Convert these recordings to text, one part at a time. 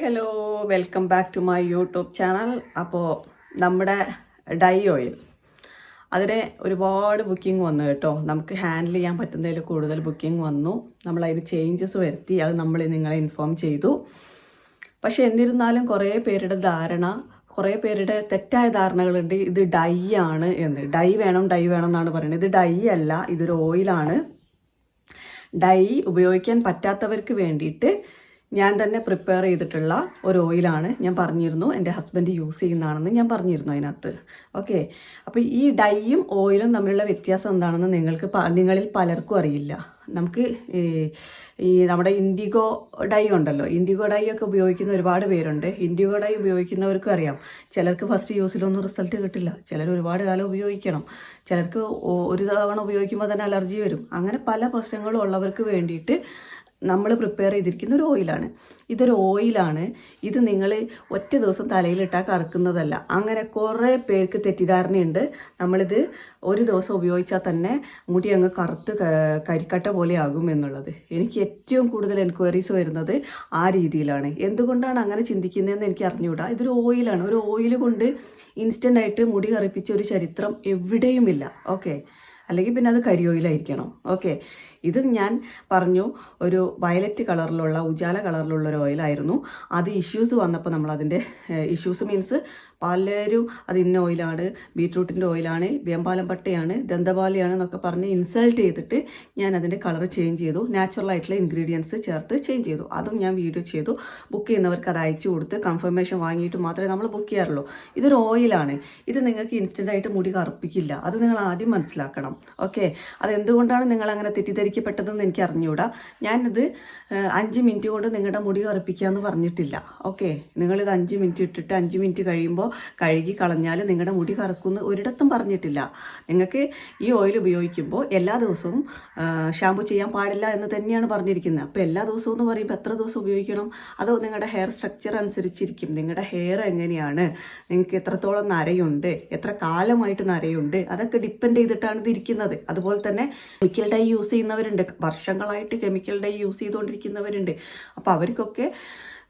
Hello welcome back to my YouTube channel അപ്പോൾ നമ്മുടെ dye oil. അതിന് ഒരുപാട് ബുക്കിംഗ് വന്നു കേട്ടോ. നമുക്ക് ഹാൻഡിൽ ചെയ്യാൻ പറ്റുന്നതിൽ കൂടുതൽ ബുക്കിംഗ് വന്നു. നമ്മൾ അതിന് ചേഞ്ചസ് വരുത്തി അത് നമ്മൾ നിങ്ങളെ ഇൻഫോം ചെയ്തു. പക്ഷെ എന്നിരുന്നാലും കുറേ പേരുടെ ധാരണ കുറേ പേരുടെ തെറ്റായ ധാരണകളുണ്ട്. ഇത് ഡൈ ആണ് എന്ന്. ഡൈ വേണം ഡൈ വേണം എന്നാണ് പറയുന്നത്. ഇത് ഡൈ അല്ല ഇതൊരു ഓയിലാണ് ഡൈ ഉപയോഗിക്കാൻ പറ്റാത്തവർക്ക് വേണ്ടിയിട്ട് ഞാൻ തന്നെ പ്രിപ്പയർ ചെയ്തിട്ടുള്ള ഒരു ഓയിലാണ് ഞാൻ പറഞ്ഞിരുന്നു. എന്റെ ഹസ്ബൻഡ് യൂസ് ചെയ്യുന്നതാണെന്ന് ഞാൻ പറഞ്ഞിരുന്നു അതിനകത്ത്. ഓക്കെ അപ്പോൾ ഈ ഡൈയും ഓയിലും തമ്മിലുള്ള വ്യത്യാസം എന്താണെന്ന് നിങ്ങൾക്ക് നിങ്ങളിൽ പലർക്കും അറിയില്ല. നമുക്ക് ഈ നമ്മുടെ ഇൻഡിഗോ ഡൈ ഉണ്ടല്ലോ. ഇൻഡിഗോ ഡൈ ഒക്കെ ഉപയോഗിക്കുന്ന ഒരുപാട് പേരുണ്ട്. ഇൻഡിഗോ ഡൈ ഉപയോഗിക്കുന്നവർക്കും അറിയാം. ചിലർക്ക് ഫസ്റ്റ് യൂസിലൊന്നും റിസൾട്ട് കിട്ടില്ല. ചിലർ ഒരുപാട് കാലം ഉപയോഗിക്കണം. ചിലർക്ക് ഒരു തവണ ഉപയോഗിക്കുമ്പോൾ തന്നെ അലർജി വരും. അങ്ങനെ പല പ്രശ്നങ്ങളും ഉള്ളവർക്ക് വേണ്ടിയിട്ട് നമ്മൾ പ്രിപ്പയർ ചെയ്തിരിക്കുന്ന ഒരു ഓയിലാണ് ഇതൊരു ഓയിലാണ് ഇത് നിങ്ങൾ ഒറ്റ ദിവസം തലയിലിട്ടാൽ കറക്കുന്നതല്ല. അങ്ങനെ കുറേ പേർക്ക് തെറ്റിദ്ധാരണയുണ്ട്. നമ്മളിത് ഒരു ദിവസം ഉപയോഗിച്ചാൽ തന്നെ മുടി അങ്ങ് കറുത്ത് കരിക്കട്ട പോലെ ആകും എന്നുള്ളത്. എനിക്ക് ഏറ്റവും കൂടുതൽ എൻക്വയറീസ് വരുന്നത് ആ രീതിയിലാണ്. എന്തുകൊണ്ടാണ് അങ്ങനെ ചിന്തിക്കുന്നതെന്ന് എനിക്ക് അറിഞ്ഞുകൂടാ. ഇതൊരു ഓയിലാണ് ഒരു ഓയിൽ കൊണ്ട് ഇൻസ്റ്റന്റ് ആയിട്ട് മുടി കറുപ്പിച്ച ഒരു ചരിത്രം എവിടെയുമില്ല. ഓക്കെ അല്ലെങ്കിൽ പിന്നെ അത് കരിയോയിലായിരിക്കണം ഓക്കെ ഇത് ഞാൻ പറഞ്ഞു ഒരു വയലറ്റ് കളറിലുള്ള ഉജാല കളറിലുള്ള ഒരു ഓയിലായിരുന്നു അത് ഇഷ്യൂസ് വന്നപ്പോൾ നമ്മൾ അതിന്റെ ഇഷ്യൂസ് മീൻസ് പലരും അത് ഇന്ന ഓയിലാണ് ബീട്രൂട്ടിന്റെ ഓയിലാണ് വേമ്പാലം പട്ടയാണ് ദന്തപാലയാണ് എന്നൊക്കെ പറഞ്ഞ് ഇൻസൾട്ട് ചെയ്തിട്ട് ഞാൻ അതിന്റെ കളർ ചേഞ്ച് ചെയ്തു. നാച്ചുറൽ ആയിട്ടുള്ള ഇൻഗ്രീഡിയൻസ് ചേർത്ത് ചേഞ്ച് ചെയ്തു. അതും ഞാൻ വീഡിയോ ചെയ്തു. ബുക്ക് ചെയ്യുന്നവർക്ക് അത് അയച്ചു കൊടുത്ത് കൺഫർമേഷൻ വാങ്ങിയിട്ട് മാത്രമേ നമ്മൾ ബുക്ക് ചെയ്യാറുള്ളൂ. ഇതൊരു ഓയിലാണ് ഇത് നിങ്ങൾക്ക് ഇൻസ്റ്റന്റ് ആയിട്ട് മുടി കറുപ്പിക്കില്ല. അത് നിങ്ങൾ ആദ്യം മനസ്സിലാക്കണം. ഓക്കെ അതെന്തുകൊണ്ടാണ് നിങ്ങൾ അങ്ങനെ തെറ്റിദ്ധരിക്കപ്പെട്ടതെന്ന് എനിക്ക് അറിഞ്ഞുകൂടാ. ഞാനിത് അഞ്ച് മിനിറ്റ് കൊണ്ട് നിങ്ങളുടെ മുടി കറുപ്പിക്കാമെന്ന് പറഞ്ഞിട്ടില്ല. ഓക്കെ? നിങ്ങളിത് അഞ്ച് മിനിറ്റ് ഇട്ടിട്ട് അഞ്ച് മിനിറ്റ് കഴിയുമ്പോൾ കഴുകി കളഞ്ഞാൽ നിങ്ങളുടെ മുടി കറക്കുമെന്ന് ഒരിടത്തും പറഞ്ഞിട്ടില്ല. നിങ്ങൾക്ക് ഈ ഓയിൽ ഉപയോഗിക്കുമ്പോൾ എല്ലാ ദിവസവും ഷാമ്പു ചെയ്യാൻ പാടില്ല എന്ന് തന്നെയാണ് പറഞ്ഞിരിക്കുന്നത്. അപ്പോൾ എല്ലാ ദിവസവും എന്ന് പറയുമ്പോൾ എത്ര ദിവസം ഉപയോഗിക്കണം? അതോ നിങ്ങളുടെ ഹെയർ സ്ട്രക്ചർ അനുസരിച്ചിരിക്കും. നിങ്ങളുടെ ഹെയർ എങ്ങനെയാണ്? നിങ്ങൾക്ക് എത്രത്തോളം നരയുണ്ട്? എത്ര കാലമായിട്ട് നരയുണ്ട്? അതൊക്കെ ഡിപ്പെൻഡ് ചെയ്തിട്ടാണ് ഇത് ഇരിക്കുന്നത്. അതുപോലെ തന്നെ കെമിക്കൽ ഡൈ യൂസ് ചെയ്യുന്നവരുണ്ട് വർഷങ്ങളായിട്ട് കെമിക്കൽ ഡൈ യൂസ് ചെയ്തുകൊണ്ടിരിക്കുന്നവരുണ്ട്. അപ്പോൾ അവർക്കൊക്കെ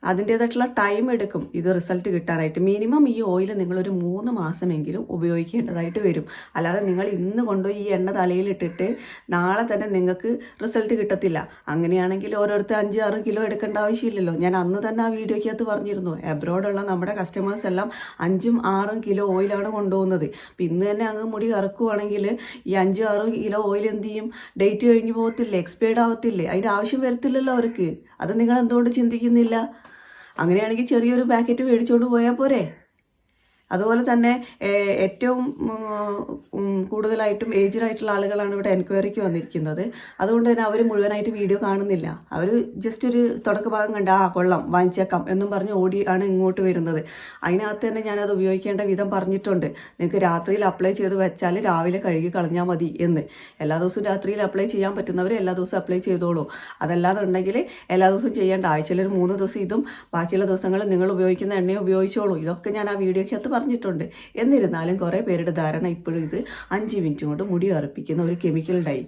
അതിന്റേതായിട്ടുള്ള ടൈം എടുക്കും. ഇത് റിസൾട്ട് കിട്ടാനായിട്ട് മിനിമം ഈ ഓയിൽ നിങ്ങളൊരു മൂന്ന് മാസമെങ്കിലും ഉപയോഗിക്കേണ്ടതായിട്ട് വരും. അല്ലാതെ നിങ്ങൾ ഇന്ന് കൊണ്ടുപോയി ഈ എണ്ണ തലയിലിട്ടിട്ട് നാളെ തന്നെ നിങ്ങൾക്ക് റിസൾട്ട് കിട്ടത്തില്ല. അങ്ങനെയാണെങ്കിൽ ഓരോരുത്തർ അഞ്ച് ആറ് കിലോ എടുക്കേണ്ട ആവശ്യമില്ലല്ലോ. ഞാൻ അന്ന് തന്നെ ആ വീഡിയോയ്ക്കകത്ത് പറഞ്ഞിരുന്നു. എബ്രോഡുള്ള നമ്മുടെ കസ്റ്റമേഴ്സ് എല്ലാം അഞ്ചും ആറും കിലോ ഓയിലാണ് കൊണ്ടുപോകുന്നത്. അപ്പം ഇന്ന് തന്നെ അങ്ങ് മുടി കറക്കുവാണെങ്കിൽ ഈ അഞ്ചും ആറും കിലോ ഓയിൽ എന്ത് ചെയ്യും? ഡേറ്റ് കഴിഞ്ഞ് പോകത്തില്ലേ? എക്സ്പയർഡ് ആവത്തില്ലേ? അതിന്റെ ആവശ്യം വരത്തില്ലല്ലോ അവർക്ക്. അത് നിങ്ങൾ എന്തുകൊണ്ട് ചിന്തിക്കുന്നില്ല? അങ്ങനെയാണെങ്കിൽ ചെറിയൊരു പാക്കറ്റ് മേടിച്ചുകൊണ്ട് പോയാൽ പോരെ. അതുപോലെ തന്നെ ഏറ്റവും കൂടുതലായിട്ടും ഏജ്ഡ് ആയിട്ടുള്ള ആളുകളാണ് ഇവിടെ എൻക്വയറിക്ക് വന്നിരിക്കുന്നത്. അതുകൊണ്ട് തന്നെ അവർ മുഴുവനായിട്ട് വീഡിയോ കാണുന്നില്ല. അവർ ജസ്റ്റ് ഒരു തുടക്കഭാഗം കണ്ട് ആ കൊള്ളം വാങ്ങിച്ചേക്കാം എന്നും പറഞ്ഞ് ഓടി ആണ് ഇങ്ങോട്ട് വരുന്നത്. അതിനകത്ത് തന്നെ ഞാനത് ഉപയോഗിക്കേണ്ട വിധം പറഞ്ഞിട്ടുണ്ട്. നിങ്ങൾക്ക് രാത്രിയിൽ അപ്ലൈ ചെയ്ത് വെച്ചാൽ രാവിലെ കഴുകി കളഞ്ഞാൽ മതി എന്ന്. എല്ലാ ദിവസവും രാത്രിയിൽ അപ്ലൈ ചെയ്യാൻ പറ്റുന്നവർ എല്ലാ ദിവസവും അപ്ലൈ ചെയ്തോളൂ. അതല്ലാതെ ഉണ്ടെങ്കിൽ എല്ലാ ദിവസവും ചെയ്യേണ്ട ആഴ്ചയിൽ ഒരു മൂന്ന് ദിവസം ഇതും ബാക്കിയുള്ള ദിവസങ്ങൾ നിങ്ങൾ ഉപയോഗിക്കുന്ന എണ്ണയും ഉപയോഗിച്ചോളൂ. ഇതൊക്കെ ഞാൻ ആ വീഡിയോയ്ക്കകത്ത് പറഞ്ഞിട്ടുണ്ട്. എന്നിരുന്നാലും കുറേ പേരുടെ ധാരണ ഇപ്പോഴും ഇത് അഞ്ച് മിനിറ്റ് കൊണ്ട് മുടി കറുപ്പിക്കുന്ന ഒരു കെമിക്കൽ ഡൈ.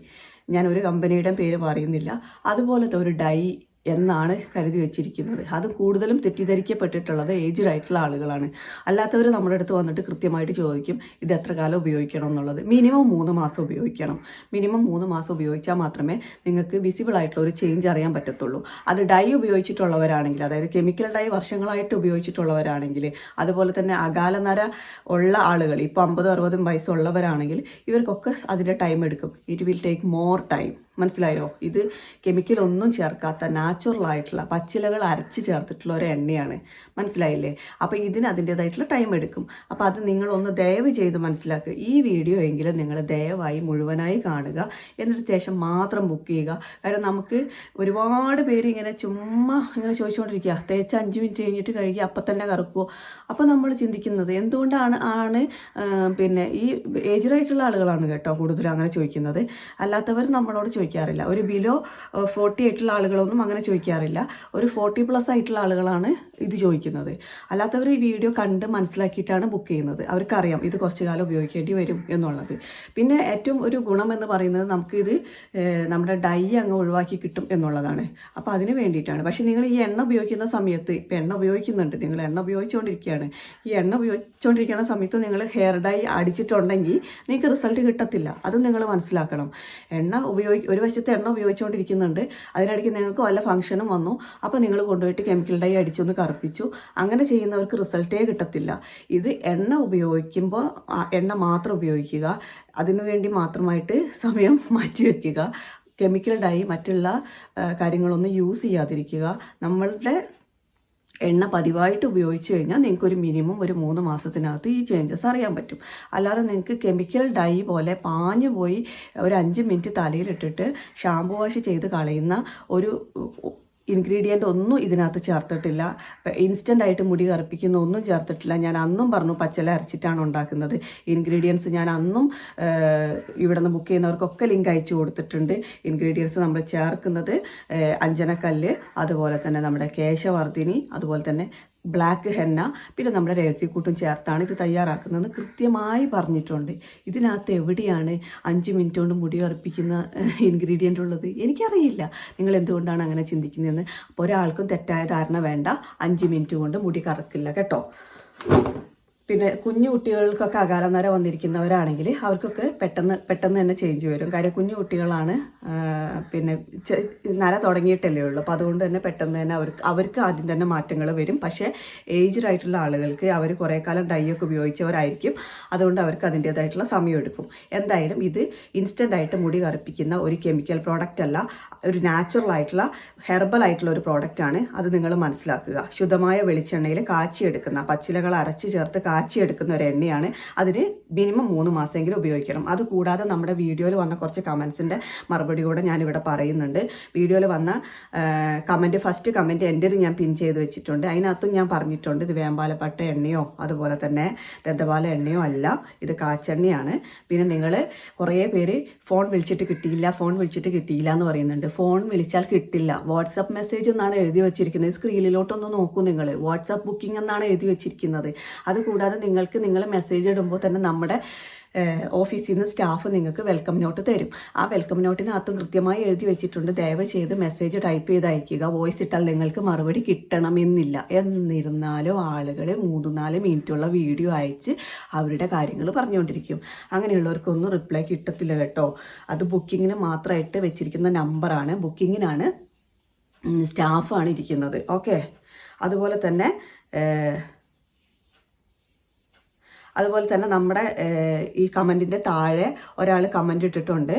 ഞാൻ ഒരു കമ്പനിയുടെ പേര് പറയുന്നില്ല. അതുപോലത്തെ ഒരു ഡൈ എന്നാണ് കരുതി വെച്ചിരിക്കുന്നത്. അത് കൂടുതലും തെറ്റിദ്ധരിക്കപ്പെട്ടിട്ടുള്ളത് ഏജ്ഡ് ആയിട്ടുള്ള ആളുകളാണ്. അല്ലാത്തവർ നമ്മുടെ അടുത്ത് വന്നിട്ട് കൃത്യമായിട്ട് ചോദിക്കും ഇത് എത്ര കാലം ഉപയോഗിക്കണം എന്നുള്ളത്? മിനിമം മൂന്ന് മാസം ഉപയോഗിക്കണം. മിനിമം മൂന്ന് മാസം ഉപയോഗിച്ചാൽ മാത്രമേ നിങ്ങൾക്ക് വിസിബിൾ ആയിട്ടുള്ള ഒരു ചേഞ്ച് അറിയാൻ പറ്റത്തുള്ളൂ. അത് ഡൈ ഉപയോഗിച്ചിട്ടുള്ളവരാണെങ്കിൽ അതായത് കെമിക്കൽ ഡൈ വർഷങ്ങളായിട്ട് ഉപയോഗിച്ചിട്ടുള്ളവരാണെങ്കിൽ അതുപോലെ തന്നെ അകാല നര ഉള്ള ആളുകൾ ഇപ്പോൾ അമ്പതും അറുപതും വയസ്സുള്ളവരാണെങ്കിൽ ഇവർക്കൊക്കെ അതിന്റെ ടൈം എടുക്കും. It will take more time മനസ്സിലായോ? ഇത് കെമിക്കൽ ഒന്നും ചേർക്കാത്ത നാച്ചുറൽ ആയിട്ടുള്ള പച്ചിലകൾ അരച്ച് ചേർത്തിട്ടുള്ള ഒരു എണ്ണയാണ്. മനസ്സിലായില്ലേ? അപ്പോൾ ഇതിന് അതിന്റേതായിട്ടുള്ള ടൈം എടുക്കും. അപ്പോൾ അത് നിങ്ങളൊന്ന് ദയവ് ചെയ്ത് മനസ്സിലാക്കുക ഈ വീഡിയോ എങ്കിലും നിങ്ങൾ ദയവായി മുഴുവനായി കാണുക. എന്നിട്ട് ശേഷം മാത്രം ബുക്ക് ചെയ്യുക. കാരണം നമുക്ക് ഒരുപാട് പേര് ഇങ്ങനെ ചുമ്മാ ഇങ്ങനെ ചോദിച്ചുകൊണ്ടിരിക്കുക. തേച്ച് അഞ്ച് മിനിറ്റ് കഴിഞ്ഞിട്ട് കഴുകി അപ്പം തന്നെ കറക്കുമോ അപ്പോൾ നമ്മൾ ചിന്തിക്കുന്നത് എന്തുകൊണ്ടാണ് ആണ് പിന്നെ ഈ ഏജ്ഡായിട്ടുള്ള ആളുകളാണ് കേട്ടോ കൂടുതലും അങ്ങനെ ചോദിക്കുന്നത്. അല്ലാത്തവർ നമ്മളോട് ചോദിക്കാറില്ല. ഒരു ബിലോ ഫോർട്ടി ആയിട്ടുള്ള ആളുകളൊന്നും അങ്ങനെ ചോദിക്കാറില്ല. ഒരു ഫോർട്ടി പ്ലസ് ആയിട്ടുള്ള ആളുകളാണ് ഇത് ചോദിക്കുന്നത്. അല്ലാത്തവർ ഈ വീഡിയോ കണ്ട് മനസ്സിലാക്കിയിട്ടാണ് ബുക്ക് ചെയ്യുന്നത്. അവർക്കറിയാം ഇത് കുറച്ച് കാലം ഉപയോഗിക്കേണ്ടി വരും എന്നുള്ളത്. പിന്നെ ഏറ്റവും ഒരു ഗുണം എന്ന് പറയുന്നത് നമുക്കിത് നമ്മുടെ ഡൈ അങ്ങ് ഒഴിവാക്കി കിട്ടും എന്നുള്ളതാണ്. അപ്പോൾ അതിന് വേണ്ടിയിട്ടാണ്. പക്ഷേ നിങ്ങൾ ഈ എണ്ണ ഉപയോഗിക്കുന്ന സമയത്ത് ഇപ്പം എണ്ണ ഉപയോഗിക്കുന്നുണ്ട്. നിങ്ങൾ എണ്ണ ഉപയോഗിച്ചുകൊണ്ടിരിക്കുകയാണ് ഈ എണ്ണ ഉപയോഗിച്ചുകൊണ്ടിരിക്കുന്ന സമയത്ത് നിങ്ങൾ ഹെയർ ഡൈ അടിച്ചിട്ടുണ്ടെങ്കിൽ നിങ്ങൾക്ക് റിസൾട്ട് കിട്ടത്തില്ല. അതും നിങ്ങൾ മനസ്സിലാക്കണം. എണ്ണ ഉപയോഗി ഒരു വശത്ത് എണ്ണ ഉപയോഗിച്ചുകൊണ്ടിരിക്കുന്നുണ്ട് അതിനിടയ്ക്ക് നിങ്ങൾക്ക് വല്ല ഫംഗ്ഷനും വന്നു. അപ്പോൾ നിങ്ങൾ കൊണ്ടുപോയിട്ട് കെമിക്കൽ ഡൈ അടിച്ചൊന്ന് കറുപ്പിച്ചു അങ്ങനെ ചെയ്യുന്നവർക്ക് റിസൾട്ടേ കിട്ടത്തില്ല. ഇത് എണ്ണ ഉപയോഗിക്കുമ്പോൾ എണ്ണ മാത്രം ഉപയോഗിക്കുക. അതിനുവേണ്ടി മാത്രമായിട്ട് സമയം മാറ്റിവെക്കുക കെമിക്കൽ ഡൈ മറ്റുള്ള കാര്യങ്ങളൊന്നും യൂസ് ചെയ്യാതിരിക്കുക. നമ്മളുടെ എണ്ണ പതിവായിട്ട് ഉപയോഗിച്ച് കഴിഞ്ഞാൽ നിങ്ങൾക്ക് ഒരു മിനിമം ഒരു മൂന്ന് മാസത്തിനകത്ത് ഈ ചേഞ്ചസ് അറിയാൻ പറ്റും. അല്ലാതെ നിങ്ങൾക്ക് കെമിക്കൽ ഡൈ പോലെ പാഞ്ഞു പോയി ഒരു അഞ്ച് മിനിറ്റ് തലയിലിട്ടിട്ട് ഷാമ്പു വാഷ് ചെയ്ത് കളയുന്ന ഒരു ഇൻഗ്രീഡിയന്റ് ഒന്നും ഇതിനകത്ത് ചേർത്തിട്ടില്ല. ഇൻസ്റ്റന്റ് ആയിട്ട് മുടി കറുപ്പിക്കുന്ന ഒന്നും ചേർത്തിട്ടില്ല. ഞാൻ അന്നും പറഞ്ഞു പച്ചല അരച്ചിട്ടാണ് ഉണ്ടാക്കുന്നത്. ഇൻഗ്രീഡിയൻസ് ഞാൻ അന്നും ഇവിടെ നിന്ന് ബുക്ക് ചെയ്യുന്നവർക്കൊക്കെ ലിങ്ക് അയച്ചു കൊടുത്തിട്ടുണ്ട്. ഇൻഗ്രീഡിയൻസ് നമ്മൾ ചേർക്കുന്നത് അഞ്ജനക്കല്ല് അതുപോലെ തന്നെ നമ്മുടെ കേശവർദ്ധിനി അതുപോലെ തന്നെ ബ്ലാക്ക് ഹെന്ന പിന്നെ നമ്മുടെ രഹസ്യക്കൂട്ടും ചേർത്താണ് ഇത് തയ്യാറാക്കുന്നതെന്ന് കൃത്യമായി പറഞ്ഞിട്ടുണ്ട്. ഇതിനകത്ത് എവിടെയാണ് അഞ്ച് മിനിറ്റ് കൊണ്ട് മുടി ഉറപ്പിക്കുന്ന ഇൻഗ്രീഡിയന്റ് ഉള്ളത്? എനിക്കറിയില്ല. നിങ്ങൾ എന്തുകൊണ്ടാണ് അങ്ങനെ ചിന്തിക്കുന്നതെന്ന്. അപ്പോൾ ഒരാൾക്കും തെറ്റായ ധാരണ വേണ്ട. അഞ്ച് മിനിറ്റ് കൊണ്ട് മുടി കറക്കില്ല. കേട്ടോ? പിന്നെ കുഞ്ഞു കുട്ടികൾക്കൊക്കെ അകാലനര വന്നിരിക്കുന്നവരാണെങ്കിൽ അവർക്കൊക്കെ പെട്ടെന്ന് പെട്ടെന്ന് തന്നെ ചേഞ്ച് വരും. കാര്യം കുഞ്ഞു കുട്ടികളാണ് പിന്നെ നര തുടങ്ങിയിട്ടല്ലേ ഉള്ളൂ. അപ്പോൾ അതുകൊണ്ട് തന്നെ പെട്ടെന്ന് തന്നെ അവർക്ക് അവർക്ക് ആദ്യം തന്നെ മാറ്റങ്ങൾ വരും. പക്ഷേ ഏജ്ഡ് ആയിട്ടുള്ള ആളുകൾക്ക് അവർ കുറേ കാലം ഡൈ ഒക്കെ ഉപയോഗിച്ചവരായിരിക്കും. അതുകൊണ്ട് അവർക്ക് അതിന്റേതായിട്ടുള്ള സമയം എടുക്കും. എന്തായാലും ഇത് ഇൻസ്റ്റന്റ് ആയിട്ട് മുടി കറുപ്പിക്കുന്ന ഒരു കെമിക്കൽ പ്രോഡക്റ്റ് അല്ല. ഒരു നാച്ചുറൽ ആയിട്ടുള്ള ഹെർബൽ ആയിട്ടുള്ള ഒരു പ്രോഡക്റ്റ് ആണ്. അത് നിങ്ങൾ മനസ്സിലാക്കുക. ശുദ്ധമായ വെളിച്ചെണ്ണയിൽ കാച്ചിയെടുക്കുന്ന പച്ചിലകൾ അരച്ച് ചേർത്ത് കാച്ചിയെടുക്കുന്ന ഒരു എണ്ണയാണ്. അതിന് മിനിമം മൂന്ന് മാസമെങ്കിലും ഉപയോഗിക്കണം. അത് കൂടാതെ നമ്മുടെ വീഡിയോയിൽ വന്ന കുറച്ച് കമൻസിന്റെ മറുപടി കൂടെ ഞാനിവിടെ പറയുന്നുണ്ട്. വീഡിയോയിൽ വന്ന കമന്റ് ഫസ്റ്റ് കമന്റ് എന്റെ ഞാൻ പിൻ ചെയ്ത് വെച്ചിട്ടുണ്ട്. അതിനകത്തും ഞാൻ പറഞ്ഞിട്ടുണ്ട് ഇത് വേമ്പാലപ്പട്ട എണ്ണയോ അതുപോലെ തന്നെ ദന്തപാല എണ്ണയോ അല്ല ഇത് കാച്ചെണ്ണയാണ്. പിന്നെ നിങ്ങൾ കുറേ പേര് ഫോൺ വിളിച്ചിട്ട് കിട്ടിയില്ല ഫോൺ വിളിച്ചിട്ട് കിട്ടിയില്ല എന്ന് പറയുന്നുണ്ട്. ഫോൺ വിളിച്ചാൽ കിട്ടില്ല. വാട്സപ്പ് മെസ്സേജ് എന്നാണ് എഴുതി വെച്ചിരിക്കുന്നത്. സ്ക്രീനിലോട്ടൊന്ന് നോക്കൂ നിങ്ങൾ. വാട്സപ്പ് ബുക്കിംഗ് എന്നാണ് എഴുതി വെച്ചിരിക്കുന്നത്. അതുകൂടാതെ നിങ്ങൾക്ക് നിങ്ങൾ മെസ്സേജ് ഇടുമ്പോൾ തന്നെ നമ്മുടെ ഓഫീസിൽ നിന്ന് സ്റ്റാഫ് നിങ്ങൾക്ക് വെൽക്കം നോട്ട് തരും. ആ വെൽക്കം നോട്ടിനകത്തും കൃത്യമായി എഴുതി വെച്ചിട്ടുണ്ട്. ദയവ് ചെയ്ത് മെസ്സേജ് ടൈപ്പ് ചെയ്ത് അയക്കുക വോയിസ് ഇട്ടാൽ നിങ്ങൾക്ക് മറുപടി കിട്ടണമെന്നില്ല. എന്നിരുന്നാലും ആളുകൾ മൂന്ന് നാല് മിനിറ്റുള്ള വീഡിയോ അയച്ച് അവരുടെ കാര്യങ്ങൾ പറഞ്ഞുകൊണ്ടിരിക്കും. അങ്ങനെയുള്ളവർക്കൊന്നും റിപ്ലൈ കിട്ടത്തില്ല കേട്ടോ. അത് ബുക്കിങ്ങിന് മാത്രമായിട്ട് വെച്ചിരിക്കുന്ന നമ്പറാണ് ബുക്കിങ്ങിനാണ് സ്റ്റാഫാണ് ഇരിക്കുന്നത്. ഓക്കെ അതുപോലെ തന്നെ അതുപോലെ തന്നെ നമ്മുടെ ഈ കമന്റിന്റെ താഴെ ഒരാൾ കമന്റ് ഇട്ടിട്ടുണ്ട്.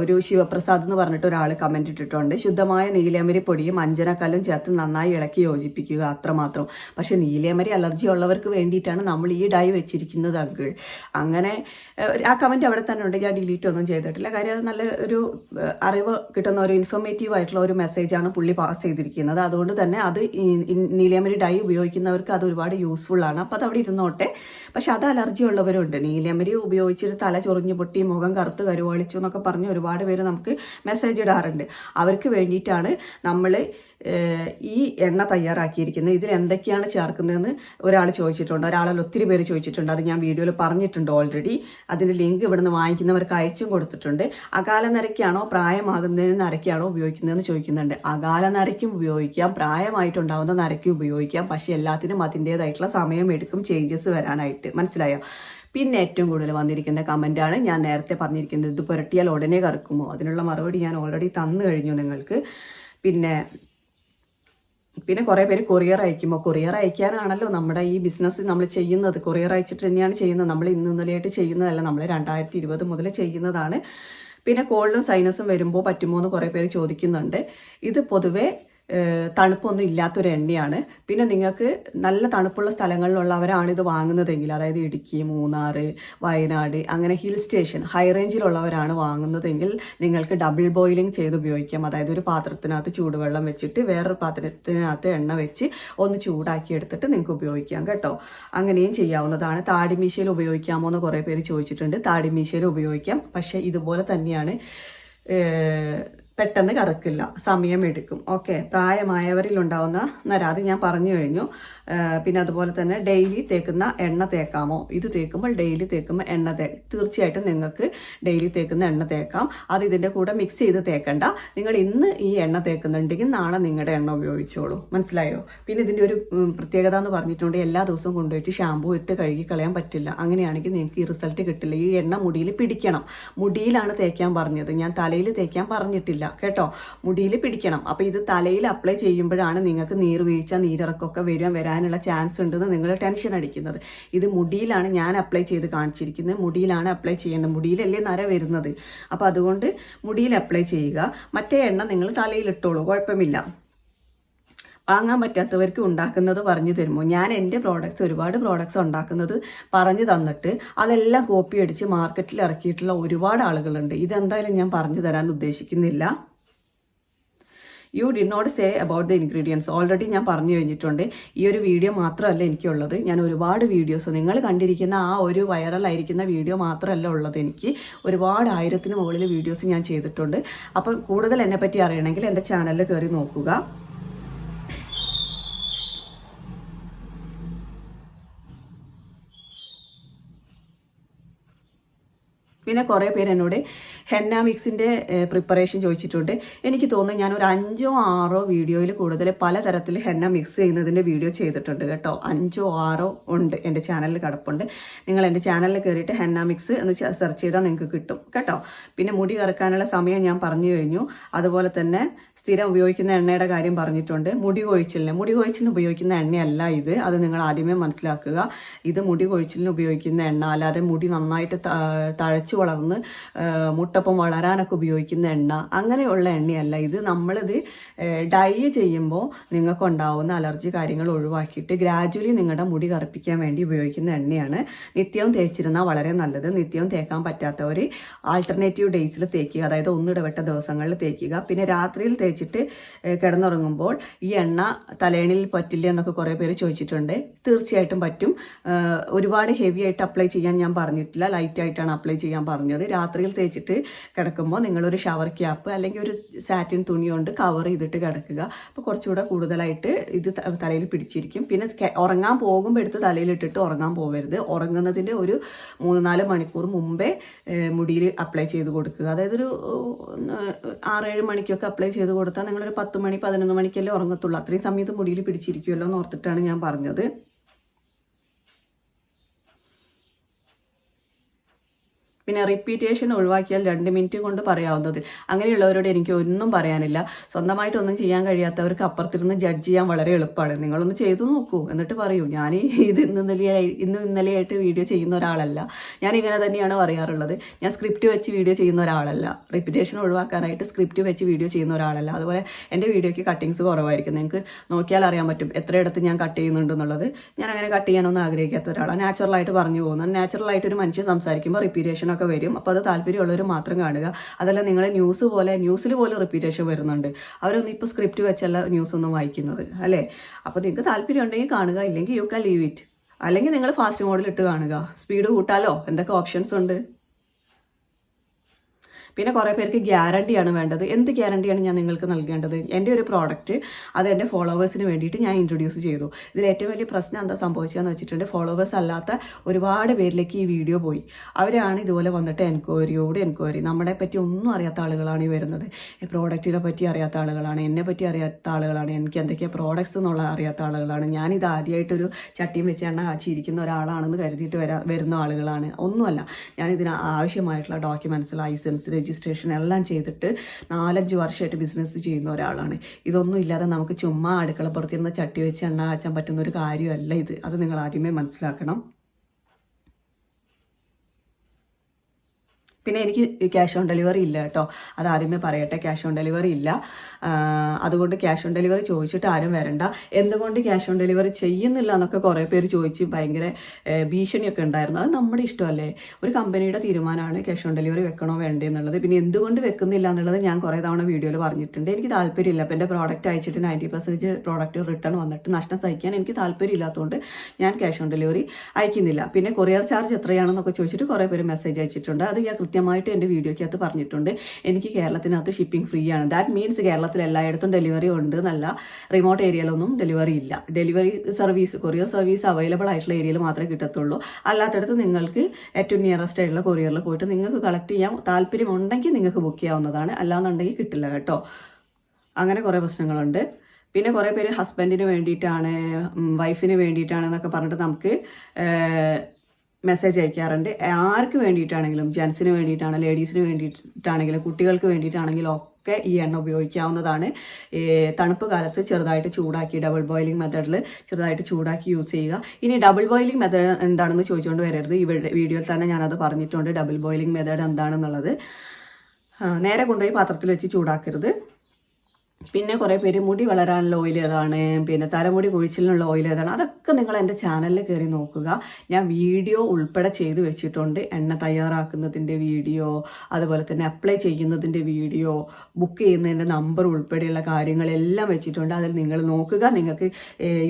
ഒരു ശിവപ്രസാദ് എന്ന് പറഞ്ഞിട്ട് ഒരാൾ കമന്റ് ഇട്ടിട്ടുണ്ട്. ശുദ്ധമായ നീലയമരി പൊടിയും അഞ്ജനക്കല്ലും ചേർത്ത് നന്നായി ഇളക്കി യോജിപ്പിക്കുക അത്രമാത്രം. പക്ഷേ നീലയമരി അലർജി ഉള്ളവർക്ക് വേണ്ടിയിട്ടാണ് നമ്മൾ ഈ ഡൈ വെച്ചിരിക്കുന്നത് അങ്കിൾ. അങ്ങനെ ആ കമന്റ് അവിടെ തന്നെ ഉണ്ട്. ഞാൻ ഡിലീറ്റ് ഒന്നും ചെയ്തിട്ടില്ല. കാര്യം അത് നല്ല ഒരു അറിവ് കിട്ടുന്ന ഒരു ഇൻഫർമേറ്റീവ് ആയിട്ടുള്ള ഒരു മെസ്സേജാണ് പുള്ളി പാസ് ചെയ്തിരിക്കുന്നത്. അതുകൊണ്ട് തന്നെ അത് നീലയമരി ഡൈ ഉപയോഗിക്കുന്നവർക്ക് അത് ഒരുപാട് യൂസ്ഫുൾ ആണ്. അപ്പോൾ അത് അവിടെ ഇരുന്നോട്ടെ. പക്ഷെ അത് അലർജി ഉള്ളവരുണ്ട്. നീലയമരി ഉപയോഗിച്ചിട്ട് തല ചൊറിഞ്ഞു പൊട്ടി മുഖം കറുത്ത് കരുവാളിച്ചു എന്നൊക്കെ പറഞ്ഞ് ഒരുപാട് പേര് നമുക്ക് മെസ്സേജ് ഇടാറുണ്ട്. അവർക്ക് വേണ്ടിയിട്ടാണ് നമ്മൾ ഈ എണ്ണ തയ്യാറാക്കിയിരിക്കുന്നത്. ഇതിൽ എന്തൊക്കെയാണ് ചേർക്കുന്നതെന്ന് ഒരാൾ ചോദിച്ചിട്ടുണ്ട്. ഒരാളിൽ ഒത്തിരി പേര് ചോദിച്ചിട്ടുണ്ട്. അത് ഞാൻ വീഡിയോയിൽ പറഞ്ഞിട്ടുണ്ട് ഓൾറെഡി അതിന്റെ ലിങ്ക് ഇവിടുന്ന് വാങ്ങിക്കുന്നവർക്ക് അയച്ചും കൊടുത്തിട്ടുണ്ട്. അകാല നരയ്ക്കാണോ പ്രായമാകുന്നതിന് നരയ്ക്കാണോ ഉപയോഗിക്കുന്നതെന്ന് ചോദിക്കുന്നുണ്ട്. അകാല നരയ്ക്കും ഉപയോഗിക്കാം. പ്രായമായിട്ടുണ്ടാകുന്ന നരയ്ക്കും ഉപയോഗിക്കാം. പക്ഷേ എല്ലാത്തിനും അതിന്റേതായിട്ടുള്ള സമയം എടുക്കും. ചേഞ്ചസ് വരാനായിട്ട്. മനസ്സിലായോ? പിന്നെ ഏറ്റവും കൂടുതൽ വന്നിരിക്കുന്ന കമന്റാണ് ഞാൻ നേരത്തെ പറഞ്ഞിരിക്കുന്നത് ഇത് പുരട്ടിയാൽ ഉടനെ കറക്കുമോ? അതിനുള്ള മറുപടി ഞാൻ ഓൾറെഡി തന്നു കഴിഞ്ഞു നിങ്ങൾക്ക്. പിന്നെ പിന്നെ കുറേ പേര് കൊറിയർ അയക്കുമ്പോൾ കൊറിയർ അയക്കാനാണല്ലോ നമ്മുടെ ഈ ബിസിനസ് നമ്മൾ ചെയ്യുന്നത്. കൊറിയർ അയച്ചിട്ട് തന്നെയാണ് ചെയ്യുന്നത്. നമ്മൾ ഇന്ന് ഇന്നലെയായിട്ട് ചെയ്യുന്നതല്ല. നമ്മൾ രണ്ടായിരത്തി ഇരുപത് മുതൽ ചെയ്യുന്നതാണ്. പിന്നെ കോൾഡും സൈനസും വരുമ്പോൾ പറ്റുമോ എന്ന് കുറേ പേര് ചോദിക്കുന്നുണ്ട്. ഇത് പൊതുവേ തണുപ്പൊന്നും ഇല്ലാത്തൊരു എണ്ണയാണ്. പിന്നെ നിങ്ങൾക്ക് നല്ല തണുപ്പുള്ള സ്ഥലങ്ങളിലുള്ളവരാണ് ഇത് വാങ്ങുന്നതെങ്കിൽ അതായത് ഇടുക്കി മൂന്നാർ വയനാട് അങ്ങനെ ഹിൽ സ്റ്റേഷൻ ഹൈ റേഞ്ചിലുള്ളവരാണ് വാങ്ങുന്നതെങ്കിൽ നിങ്ങൾക്ക് ഡബിൾ ബോയിലിംഗ് ചെയ്ത് ഉപയോഗിക്കാം. അതായത് ഒരു പാത്രത്തിനകത്ത് ചൂടുവെള്ളം വെച്ചിട്ട് വേറൊരു പാത്രത്തിനകത്ത് എണ്ണ വെച്ച് ഒന്ന് ചൂടാക്കി എടുത്തിട്ട് നിങ്ങൾക്ക് ഉപയോഗിക്കാം കേട്ടോ. അങ്ങനെയും ചെയ്യാവുന്നതാണ്. താടിമീശയിൽ ഉപയോഗിക്കാമോ എന്ന് കുറേ പേര് ചോദിച്ചിട്ടുണ്ട്. താടിമീശയിൽ ഉപയോഗിക്കാം. പക്ഷേ ഇതുപോലെ തന്നെയാണ് പെട്ടെന്ന് കറക്കില്ല. സമയമെടുക്കും. ഓക്കെ. പ്രായമായവരിൽ ഉണ്ടാവുന്ന നര അത് ഞാൻ പറഞ്ഞു കഴിഞ്ഞു. പിന്നെ അതുപോലെ തന്നെ ഡെയിലി തേക്കുന്ന എണ്ണ തേക്കാമോ? ഇത് തേക്കുമ്പോൾ ഡെയിലി തേക്കുമ്പോൾ എണ്ണ തേ തീർച്ചയായിട്ടും നിങ്ങൾക്ക് ഡെയിലി തേക്കുന്ന എണ്ണ തേക്കാം. അത് ഇതിന്റെ കൂടെ മിക്സ് ചെയ്ത് തേക്കണ്ട. നിങ്ങൾ ഇന്ന് ഈ എണ്ണ തേക്കുന്നുണ്ടെങ്കിൽ നാളെ നിങ്ങളുടെ എണ്ണ ഉപയോഗിച്ചോളൂ. മനസ്സിലായോ? പിന്നെ ഇതിന്റെ ഒരു പ്രത്യേകത എന്ന് പറഞ്ഞിട്ടുണ്ട്. എല്ലാ ദിവസവും കൊണ്ടുപോയിട്ട് ഷാമ്പൂ ഇട്ട് കഴുകി കളയാൻ പറ്റില്ല. അങ്ങനെയാണെങ്കിൽ നിങ്ങൾക്ക് ഈ റിസൾട്ട് കിട്ടില്ല. ഈ എണ്ണ മുടിയിൽ പിടിക്കണം. മുടിയിലാണ് തേക്കാൻ പറഞ്ഞത്. ഞാൻ തലയിൽ തേക്കാൻ പറഞ്ഞിട്ടില്ല. കേട്ടോ? മുടിയിൽ പിടിക്കണം. അപ്പോൾ ഇത് തലയിൽ അപ്ലൈ ചെയ്യുമ്പോഴാണ് നിങ്ങൾക്ക് നീർവീഴ്ച നീരിറക്കമൊക്കെ വരാൻ വരാനുള്ള ചാൻസ് ഉണ്ടെന്ന് നിങ്ങൾ ടെൻഷൻ അടിക്കുന്നത്. ഇത് മുടിയിലാണ് ഞാൻ അപ്ലൈ ചെയ്ത് കാണിച്ചിരിക്കുന്നത്. മുടിയിലാണ് അപ്ലൈ ചെയ്യേണ്ടത്. മുടിയിലല്ലേ നര വരുന്നത്. അപ്പോൾ അതുകൊണ്ട് മുടിയിൽ അപ്ലൈ ചെയ്യുക. മറ്റേ എണ്ണ നിങ്ങൾ തലയിൽ ഇട്ടോളൂ. കുഴപ്പമില്ല. വാങ്ങാൻ പറ്റാത്തവർക്ക് ഉണ്ടാക്കുന്നത് പറഞ്ഞു തരുമോ? ഞാൻ എന്റെ പ്രോഡക്റ്റ്സ് ഒരുപാട് പ്രോഡക്റ്റ്സ് ഉണ്ടാക്കുന്നത് പറഞ്ഞു തന്നിട്ട് അതെല്ലാം കോപ്പി അടിച്ച് മാർക്കറ്റിൽ ഇറക്കിയിട്ടുള്ള ഒരുപാട് ആളുകളുണ്ട്. ഇതെന്തായാലും ഞാൻ പറഞ്ഞു തരാൻ ഉദ്ദേശിക്കുന്നില്ല. You do not say about the ingredients already ഞാൻ പറഞ്ഞു കഴിഞ്ഞിട്ടുണ്ട്. ഈ ഒരു വീഡിയോ മാത്രമല്ല എനിക്കുള്ളത്. ഞാൻ ഒരുപാട് വീഡിയോസ് നിങ്ങൾ കണ്ടിരിക്കുന്ന ആ ഒരു വൈറലായിരിക്കുന്ന വീഡിയോ മാത്രമല്ല ഉള്ളത് എനിക്ക്. ഒരുപാട് ആയിരത്തിന് മുകളിൽ വീഡിയോസ് ഞാൻ ചെയ്തിട്ടുണ്ട്. അപ്പം കൂടുതൽ എന്നെപ്പറ്റി അറിയണമെങ്കിൽ എന്റെ ചാനലിൽ കയറി നോക്കുക. പിന്നെ കുറേ പേര് എന്നോട് ഹെന്ന മിക്സിന്റെ പ്രിപ്പറേഷൻ ചോദിച്ചിട്ടുണ്ട്. എനിക്ക് തോന്നുന്നു ഞാൻ ഒരു അഞ്ചോ ആറോ വീഡിയോയിൽ കൂടുതൽ പലതരത്തിൽ ഹെന്ന മിക്സ് ചെയ്യുന്നതിന്റെ വീഡിയോ ചെയ്തിട്ടുണ്ട് കേട്ടോ. അഞ്ചോ ആറോ ഉണ്ട് എന്റെ ചാനലിൽ കിടപ്പുണ്ട്. നിങ്ങൾ എന്റെ ചാനലിൽ കയറിയിട്ട് ഹെന്ന മിക്സ് എന്ന് സെർച്ച് ചെയ്താൽ നിങ്ങൾക്ക് കിട്ടും കേട്ടോ. പിന്നെ മുടി കറക്കാനുള്ള സമയം ഞാൻ പറഞ്ഞു കഴിഞ്ഞു. അതുപോലെ തന്നെ സ്ഥിരം ഉപയോഗിക്കുന്ന എണ്ണയുടെ കാര്യം പറഞ്ഞിട്ടുണ്ട്. മുടി കൊഴിച്ചിലിന് മുടി കൊഴിച്ചിലിന് ഉപയോഗിക്കുന്ന എണ്ണയല്ല ഇത്. അത് നിങ്ങൾ ആദ്യമേ മനസ്സിലാക്കുക. ഇത് മുടി കൊഴിച്ചിലിന് ഉപയോഗിക്കുന്ന എണ്ണ അല്ലാതെ മുടി നന്നായിട്ട് തഴച്ചു വളർന്ന് മുട്ടപ്പം വളരാനൊക്കെ ഉപയോഗിക്കുന്ന എണ്ണ അങ്ങനെയുള്ള എണ്ണയല്ല. ഇത് നമ്മളിത് ഡൈ ചെയ്യുമ്പോൾ നിങ്ങൾക്ക് ഉണ്ടാവുന്ന അലർജി കാര്യങ്ങൾ ഒഴിവാക്കിയിട്ട് ഗ്രാജുവലി നിങ്ങളുടെ മുടി കറുപ്പിക്കാൻ വേണ്ടി ഉപയോഗിക്കുന്ന എണ്ണയാണ്. നിത്യവും തേച്ചിരുന്നാൽ വളരെ നല്ലത്. നിത്യവും തേക്കാൻ പറ്റാത്തവർ ആൾട്ടർനേറ്റീവ് ഡേയ്സിൽ തേക്കുക. അതായത് ഒന്നിടവിട്ട ദിവസങ്ങളിൽ തേക്കുക. പിന്നെ രാത്രിയിൽ തേച്ചിട്ട് കിടന്നുറങ്ങുമ്പോൾ ഈ എണ്ണ തലേണിൽ പറ്റില്ല എന്നൊക്കെ കുറേ പേര് ചോദിച്ചിട്ടുണ്ട്. തീർച്ചയായിട്ടും പറ്റും. ഒരുപാട് ഹെവി ആയിട്ട് അപ്ലൈ ചെയ്യാൻ ഞാൻ പറഞ്ഞിട്ടില്ല. ലൈറ്റായിട്ടാണ് അപ്ലൈ ചെയ്യാൻ പറഞ്ഞത്. രാത്രിയിൽ തേച്ചിട്ട് കിടക്കുമ്പോൾ നിങ്ങളൊരു ഷവർ ക്യാപ്പ് അല്ലെങ്കിൽ ഒരു സാറ്റിൻ തുണി കൊണ്ട് കവർ ചെയ്തിട്ട് കിടക്കുക. അപ്പോൾ കുറച്ചുകൂടെ കൂടുതലായിട്ട് ഇത് തലയിൽ പിടിച്ചിരിക്കും. പിന്നെ ഉറങ്ങാൻ പോകുമ്പോൾ എടുത്ത് തലയിലിട്ടിട്ട് ഉറങ്ങാൻ പോകരുത് ഉറങ്ങുന്നതിന്റെ ഒരു മൂന്ന് നാല് മണിക്കൂർ മുമ്പേ മുടിയിൽ അപ്ലൈ ചെയ്ത് കൊടുക്കുക. അതായത് ഒരു ആറേഴ് മണിക്കൊക്കെ അപ്ലൈ ചെയ്ത് കൊടുത്താൽ നിങ്ങളൊരു പത്ത് മണി പതിനൊന്ന് മണിക്കല്ലേ ഉറങ്ങത്തുള്ളൂ. അത്രയും സമയത്ത് മുടിയിൽ പിടിച്ചിരിക്കുമല്ലോ എന്ന് ഓർത്തിട്ടാണ് ഞാൻ പറഞ്ഞത്. പിന്നെ റിപ്പീറ്റേഷൻ ഒഴിവാക്കിയാൽ രണ്ട് മിനിറ്റ് കൊണ്ട് പറയാവുന്നത് അങ്ങനെയുള്ളവരോട് എനിക്ക് ഒന്നും പറയാനില്ല. സ്വന്തമായിട്ടൊന്നും ചെയ്യാൻ കഴിയാത്തവർക്ക് അപ്പുറത്തിരുന്ന് ജഡ്ജ് ചെയ്യാൻ വളരെ എളുപ്പമാണ്. നിങ്ങളൊന്ന് ചെയ്തു നോക്കൂ. എന്നിട്ട് പറയൂ. ഞാൻ ഇത് ഇന്ന് ഇന്നലെയായി ഇന്ന് ഇന്നലെയായിട്ട് വീഡിയോ ചെയ്യുന്ന ഒരാളല്ല. ഞാൻ ഇങ്ങനെ തന്നെയാണ് പറയാറുള്ളത്. ഞാൻ സ്ക്രിപ്റ്റ് വെച്ച് വീഡിയോ ചെയ്യുന്ന ഒരാളല്ല. റിപ്പീറ്റേഷൻ ഒഴിവാക്കാനായിട്ട് സ്ക്രിപ്റ്റ് വെച്ച് വീഡിയോ ചെയ്യുന്ന ഒരാളല്ല. അതുപോലെ എന്റെ വീഡിയോയ്ക്ക് കട്ടിങ്സ് കുറവായിരിക്കും. നിങ്ങൾക്ക് നോക്കിയാൽ അറിയാൻ പറ്റും എത്രയിടത്ത് ഞാൻ കട്ട് ചെയ്യുന്നുണ്ടെന്നുള്ളത് ഞാൻ അങ്ങനെ കട്ട് ചെയ്യാനൊന്നും ആഗ്രഹിക്കാത്ത ഒരാളാണ് നാച്ചുറലായിട്ട് പറഞ്ഞു പോകുന്നത് നാച്ചുറലായിട്ട് ഒരു മനുഷ്യൻ സംസാരിക്കുമ്പോൾ റിപ്പീറ്റേഷൻ ഒക്കെ വരും. അപ്പോൾ അത് താല്പര്യമുള്ളവർ മാത്രം കാണുക. അതല്ല നിങ്ങളെ ന്യൂസ് പോലെ ന്യൂസിൽ പോലെ റിപ്പീറ്റേഷൻ വരുന്നുണ്ട്. അവരൊന്നും ഇപ്പോൾ സ്ക്രിപ്റ്റ് വെച്ചല്ല ന്യൂസ് ഒന്നും വായിക്കുന്നത് അല്ലേ? അപ്പോൾ നിങ്ങൾക്ക് താല്പര്യം ഉണ്ടെങ്കിൽ കാണുക ഇല്ലെങ്കിൽ യു കാൻ ലീവ് ഇറ്റ് അല്ലെങ്കിൽ നിങ്ങൾ ഫാസ്റ്റ് മോഡിൽ ഇട്ട് കാണുക. സ്പീഡ് കൂട്ടാലോ? എന്തൊക്കെ ഓപ്ഷൻസ് ഉണ്ട്? പിന്നെ കുറേ പേർക്ക് ഗ്യാരണ്ടിയാണ് വേണ്ടത്. എന്ത് ഗ്യാരണ്ടിയാണ് ഞാൻ നിങ്ങൾക്ക് നൽകേണ്ടത്? എന്റെ ഒരു പ്രോഡക്റ്റ് അത് എന്റെ ഫോളോവേഴ്സിന് വേണ്ടിയിട്ട് ഞാൻ ഇൻട്രൊഡ്യൂസ് ചെയ്തു. ഇതിൽ ഏറ്റവും വലിയ പ്രശ്നം എന്താ സംഭവിച്ചതെന്ന് വെച്ചിട്ടുണ്ട് ഫോളോവേഴ്സ് അല്ലാത്ത ഒരുപാട് പേരിലേക്ക് ഈ വീഡിയോ പോയി. അവരാണ് ഇതുപോലെ വന്നിട്ട് എൻക്വയറിയോട് എൻക്വയറി നമ്മളെ പറ്റി ഒന്നും അറിയാത്ത ആളുകളാണ് ഈ വരുന്നത്. പ്രോഡക്റ്റിനെ പറ്റി അറിയാത്ത ആളുകളാണ് എന്നെ പറ്റി അറിയാത്ത ആളുകളാണ് എനിക്ക് എന്തൊക്കെയാണ് പ്രോഡക്ട്സ് എന്നുള്ള അറിയാത്ത ആളുകളാണ്. ഞാനിത് ആദ്യമായിട്ടൊരു ചട്ടിയും വെച്ച് എണ്ണ കാച്ചിരിക്കുന്ന ഒരാളാണെന്ന് കരുതിയിട്ട് വരാ വരുന്ന ആളുകളാണ്. ഒന്നുമല്ല ഞാൻ ഞാനിതിന് ആവശ്യമായിട്ടുള്ള ഡോക്യുമെന്റ്സ് ലൈസൻസ് രജിസ്ട്രേഷൻ എല്ലാം ചെയ്തിട്ട് നാലഞ്ച് വർഷമായിട്ട് ബിസിനസ് ചെയ്യുന്ന ഒരാളാണ്. ഇതൊന്നും ഇല്ലാതെ നമുക്ക് ചുമ്മാ അടുക്കളപ്പുറത്തിരുന്ന് ചട്ടി വെച്ച് എണ്ണ കാച്ചാൻ പറ്റുന്ന ഒരു കാര്യമല്ല ഇത്. അത് നിങ്ങൾ ആദ്യമേ മനസ്സിലാക്കണം. പിന്നെ എനിക്ക് ക്യാഷ് ഓൺ ഡെലിവറി ഇല്ല കേട്ടോ. അത് ആദ്യമേ പറയട്ടെ ക്യാഷ് ഓൺ ഡെലിവറി ഇല്ല. അതുകൊണ്ട് ക്യാഷ് ഓൺ ഡെലിവറി ചോദിച്ചിട്ട് ആരും വരണ്ട. എന്തുകൊണ്ട് ക്യാഷ് ഓൺ ഡെലിവറി ചെയ്യുന്നില്ല എന്നൊക്കെ കുറേ പേര് ചോദിച്ച് ഭയങ്കര ഭീഷണിയൊക്കെ ഉണ്ടായിരുന്നു. അത് നമ്മുടെ ഇഷ്ടമല്ലേ? ഒരു കമ്പനിയുടെ തീരുമാനമാണ് ക്യാഷ് ഓൺ ഡെലിവറി വെക്കണോ വേണ്ടേ എന്നുള്ളത്. പിന്നെ എന്തുകൊണ്ട് വെക്കുന്നില്ല എന്നുള്ളത് ഞാൻ കുറേ തവണ വീഡിയോയിൽ പറഞ്ഞിട്ടുണ്ട്. എനിക്ക് താല്പര്യമില്ല. അപ്പം എന്റെ പ്രോഡക്റ്റ് അയച്ചിട്ട് നയന്റി പെർസെന്റേജ് പ്രോഡക്റ്റ് റിട്ടേൺ വന്നിട്ട് നഷ്ടം സഹിക്കാൻ എനിക്ക് താല്പര്യമില്ലാത്തതുകൊണ്ട് ഞാൻ ക്യാഷ് ഓൺ ഡെലിവറി അയക്കുന്നില്ല. പിന്നെ കൊറിയർ ചാർജ് എത്രയാണെന്നൊക്കെ ചോദിച്ചിട്ട് കുറേ പേര് മെസ്സേജ് അയച്ചിട്ടുണ്ട്. അത് ഞാൻ കൃത്യമായി കൃത്യമായിട്ട് എന്റെ വീഡിയോയ്ക്കകത്ത് പറഞ്ഞിട്ടുണ്ട്. എനിക്ക് കേരളത്തിനകത്ത് ഷിപ്പിംഗ് ഫ്രീ ആണ്. ദാറ്റ് മീൻസ് കേരളത്തിൽ എല്ലായിടത്തും ഡെലിവറി ഉണ്ട് എന്നല്ല റിമോട്ട് ഏരിയയിലൊന്നും ഡെലിവറി ഇല്ല. Delivery service courier service available ആയിട്ടുള്ള ഏരിയയിൽ മാത്രമേ കിട്ടത്തുള്ളൂ. അല്ലാത്തടത്ത് നിങ്ങൾക്ക് ഏറ്റവും നിയറസ്റ്റ് ആയിട്ടുള്ള കൊറിയറിൽ പോയിട്ട് നിങ്ങൾക്ക് കളക്ട് ചെയ്യാൻ താല്പര്യമുണ്ടെങ്കിൽ നിങ്ങൾക്ക് ബുക്ക് ചെയ്യാവുന്നതാണ്. അല്ലാന്നുണ്ടെങ്കിൽ കിട്ടില്ല കേട്ടോ. അങ്ങനെ കുറേ പ്രശ്നങ്ങളുണ്ട്. പിന്നെ കുറേ പേര് ഹസ്ബൻഡിന് വേണ്ടിയിട്ടാണ് വൈഫിന് വേണ്ടിയിട്ടാണ് എന്നൊക്കെ പറഞ്ഞിട്ട് നമുക്ക് മെസ്സേജ് അയക്കാറുണ്ട്. ആർക്ക് വേണ്ടിയിട്ടാണെങ്കിലും ജെൻസിന് വേണ്ടിയിട്ടാണ് ലേഡീസിന് വേണ്ടിയിട്ടാണെങ്കിലും കുട്ടികൾക്ക് വേണ്ടിയിട്ടാണെങ്കിലും ഒക്കെ ഈ എണ്ണ ഉപയോഗിക്കാവുന്നതാണ്. തണുപ്പ് കാലത്ത് ചെറുതായിട്ട് ചൂടാക്കി ഡബിൾ ബോയിലിംഗ് മെത്തേഡിൽ ചെറുതായിട്ട് ചൂടാക്കി യൂസ് ചെയ്യുക. ഇനി ഡബിൾ ബോയിലിംഗ് മെത്തേഡ് എന്താണെന്ന് ചോദിച്ചുകൊണ്ട് വരരുത്. ഈ വീഡിയോയിൽ തന്നെ ഞാനത് പറഞ്ഞിട്ടുണ്ട്. ഡബിൾ ബോയിലിംഗ് മെത്തേഡ് എന്താണെന്നുള്ളത്. നേരെ കൊണ്ടുപോയി പാത്രത്തിൽ വെച്ച് ചൂടാക്കരുത്. പിന്നെ കുറേ പേര് മുടി വളരാനുള്ള ഓയിൽ ഏതാണ് പിന്നെ തലമുടി കൊഴിച്ചിലിനുള്ള ഓയിൽ ഏതാണ് അതൊക്കെ നിങ്ങൾ എന്റെ ചാനലിൽ കയറി നോക്കുക. ഞാൻ വീഡിയോ ഉൾപ്പെടെ ചെയ്ത് വെച്ചിട്ടുണ്ട്. എണ്ണ തയ്യാറാക്കുന്നതിന്റെ വീഡിയോ അതുപോലെ തന്നെ അപ്ലൈ ചെയ്യുന്നതിന്റെ വീഡിയോ ബുക്ക് ചെയ്യുന്നതിന്റെ നമ്പർ ഉൾപ്പെടെയുള്ള കാര്യങ്ങളെല്ലാം വെച്ചിട്ടുണ്ട്. അതിൽ നിങ്ങൾ നോക്കുക. നിങ്ങൾക്ക്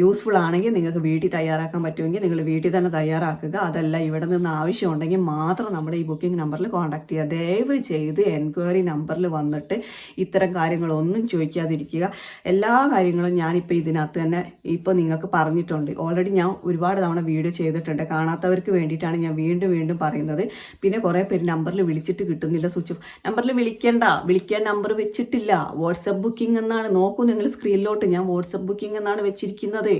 യൂസ്ഫുൾ ആണെങ്കിൽ നിങ്ങൾക്ക് വീട്ടിൽ തയ്യാറാക്കാൻ പറ്റുമെങ്കിൽ നിങ്ങൾ വീട്ടിൽ തന്നെ തയ്യാറാക്കുക. അതല്ല ഇവിടെ നിന്ന് ആവശ്യമുണ്ടെങ്കിൽ മാത്രം നമ്മുടെ ഈ ബുക്കിംഗ് നമ്പറിൽ കോൺടാക്ട് ചെയ്യുക. ദയവ് ചെയ്ത് എൻക്വയറി നമ്പറിൽ വന്നിട്ട് ഇത്തരം കാര്യങ്ങളൊന്നും ചോദിക്കാതിരിക്കുക എല്ലാ കാര്യങ്ങളും ഞാനിപ്പോൾ ഇതിനകത്ത് തന്നെ ഇപ്പോൾ നിങ്ങൾക്ക് പറഞ്ഞിട്ടുണ്ട്. ഓൾറെഡി ഞാൻ ഒരുപാട് തവണ വീഡിയോ ചെയ്തിട്ടുണ്ട്. കാണാത്തവർക്ക് വേണ്ടിയിട്ടാണ് ഞാൻ വീണ്ടും വീണ്ടും പറയുന്നത്. പിന്നെ കുറേ പേര് നമ്പറിൽ വിളിച്ചിട്ട് കിട്ടുന്നില്ല സ്വിച്ച് ഓഫ് നമ്പറിൽ വിളിക്കേണ്ട. വിളിക്കാൻ നമ്പർ വെച്ചിട്ടില്ല. വാട്സപ്പ് ബുക്കിംഗ് എന്നാണ്. നോക്കൂ നിങ്ങൾ സ്ക്രീനിലോട്ട്. ഞാൻ വാട്സപ്പ് ബുക്കിംഗ് എന്നാണ് വെച്ചിരിക്കുന്നത്.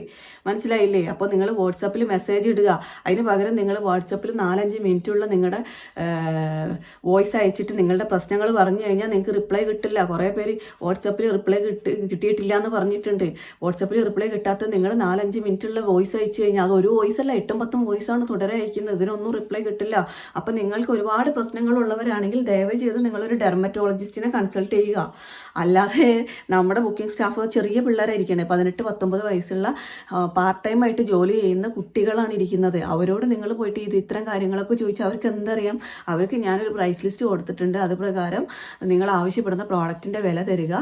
മനസ്സിലായില്ലേ? അപ്പോൾ നിങ്ങൾ വാട്സപ്പിൽ മെസ്സേജ് ഇടുക. അതിന് പകരം നിങ്ങൾ വാട്സപ്പിൽ നാലഞ്ച് മിനിറ്റുള്ള നിങ്ങളുടെ വോയിസ് അയച്ചിട്ട് നിങ്ങളുടെ പ്രശ്നങ്ങൾ പറഞ്ഞു കഴിഞ്ഞാൽ നിങ്ങൾക്ക് റിപ്ലൈ കിട്ടില്ല. കുറേ പേര് വാട്സപ്പിൽ റിപ്ലൈ കിട്ടി കിട്ടിയിട്ടില്ല എന്ന് പറഞ്ഞിട്ടുണ്ട് വാട്സപ്പിൽ റിപ്ലൈ കിട്ടാത്ത നിങ്ങൾ നാലഞ്ച് മിനിറ്റുള്ള വോയിസ് അയച്ചു കഴിഞ്ഞാൽ അത് ഒരു വോയിസ് അല്ല എട്ടും പത്തും വോയിസാണ് തുടരെ അയക്കുന്നത്. ഇതിനൊന്നും റിപ്ലൈ കിട്ടില്ല. അപ്പം നിങ്ങൾക്ക് ഒരുപാട് പ്രശ്നങ്ങളുള്ളവരാണെങ്കിൽ ദയവ് ചെയ്ത് നിങ്ങളൊരു ഡെർമറ്റോളജിസ്റ്റിനെ കൺസൾട്ട് ചെയ്യുക. അല്ലാതെ നമ്മുടെ ബുക്കിംഗ് സ്റ്റാഫ് ചെറിയ പിള്ളേരായിരിക്കണേ പതിനെട്ട് പത്തൊമ്പത് വയസ്സുള്ള പാർട്ട് ടൈം ആയിട്ട് ജോലി ചെയ്യുന്ന കുട്ടികളാണ് ഇരിക്കുന്നത്. അവരോട് നിങ്ങൾ പോയിട്ട് ഇത് ഇത്തരം കാര്യങ്ങളൊക്കെ ചോദിച്ചാൽ അവർക്ക് എന്തറിയാം? അവർക്ക് ഞാനൊരു പ്രൈസ് ലിസ്റ്റ് കൊടുത്തിട്ടുണ്ട്. അത് പ്രകാരം നിങ്ങൾ ആവശ്യപ്പെടുന്ന പ്രോഡക്റ്റിന്റെ വില തരിക.